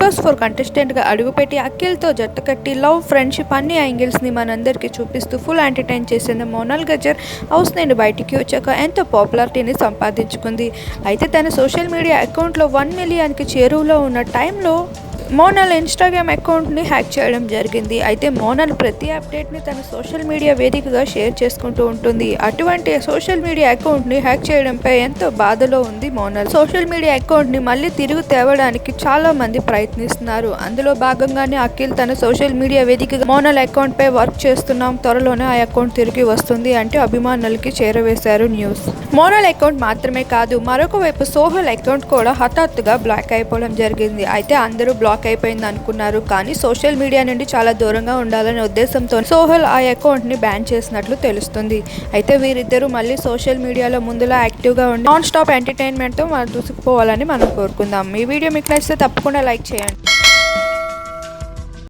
Four కంటెస్టెంట్గా అడుగుపెట్టి అఖిల్తో జట్టు కట్టి లవ్ ఫ్రెండ్షిప్ అన్ని యాంగిల్స్ని మనందరికీ చూపిస్తూ ఫుల్ ఎంటర్టైన్ చేసిన మోనాల్ గజర్ హౌస్ నుండి బయటికి వచ్చాక ఎంతో పాపులారిటీని సంపాదించుకుంది. అయితే తన సోషల్ మీడియా అకౌంట్లో వన్ మిలియన్కి చేరువలో ఉన్న టైంలో మోనల్ ఇన్స్టాగ్రామ్ అకౌంట్ని హ్యాక్ చేయడం జరిగింది. అయితే మోనల్ ప్రతి అప్డేట్ని తన సోషల్ మీడియా వేదికగా షేర్ చేసుకుంటూ ఉంటుంది. అటువంటి సోషల్ మీడియా అకౌంట్ని హ్యాక్ చేయడంపై ఎంతో బాధలో ఉంది మోనల్. సోషల్ మీడియా అకౌంట్ని మళ్ళీ తిరిగి తేవడానికి చాలా మంది ప్రయత్నిస్తున్నారు. అందులో భాగంగానే అఖిల్ తన సోషల్ మీడియా వేదికగా మోనల్ అకౌంట్పై వర్క్ చేస్తున్నాం. త్వరలోనే ఆ అకౌంట్ తిరిగి వస్తుంది అంటే అభిమానులకి చేరవేశారు న్యూస్. మోనల్ అకౌంట్ మాత్రమే కాదు మరొక వైపు సోహల్ అకౌంట్ కూడా హఠాత్తుగా బ్లాక్ అయిపోవడం జరిగింది. అయితే అందరూ బ్లాక్ అయిపోయింది అనుకున్నారు. కానీ సోషల్ మీడియా నుండి చాలా దూరంగా ఉండాలనే ఉద్దేశంతో సోహల్ ఆ అకౌంట్ని బ్యాన్ చేసినట్లు తెలుస్తుంది. అయితే వీరిద్దరూ మళ్ళీ సోషల్ మీడియాలో ముందులా యాక్టివ్గా ఉండి నాన్ స్టాప్ ఎంటర్టైన్మెంట్తో మనం దూసుకుపోవాలని మనం కోరుకుందాం. ఈ వీడియో మీకు నచ్చితే తప్పకుండా లైక్ చేయండి.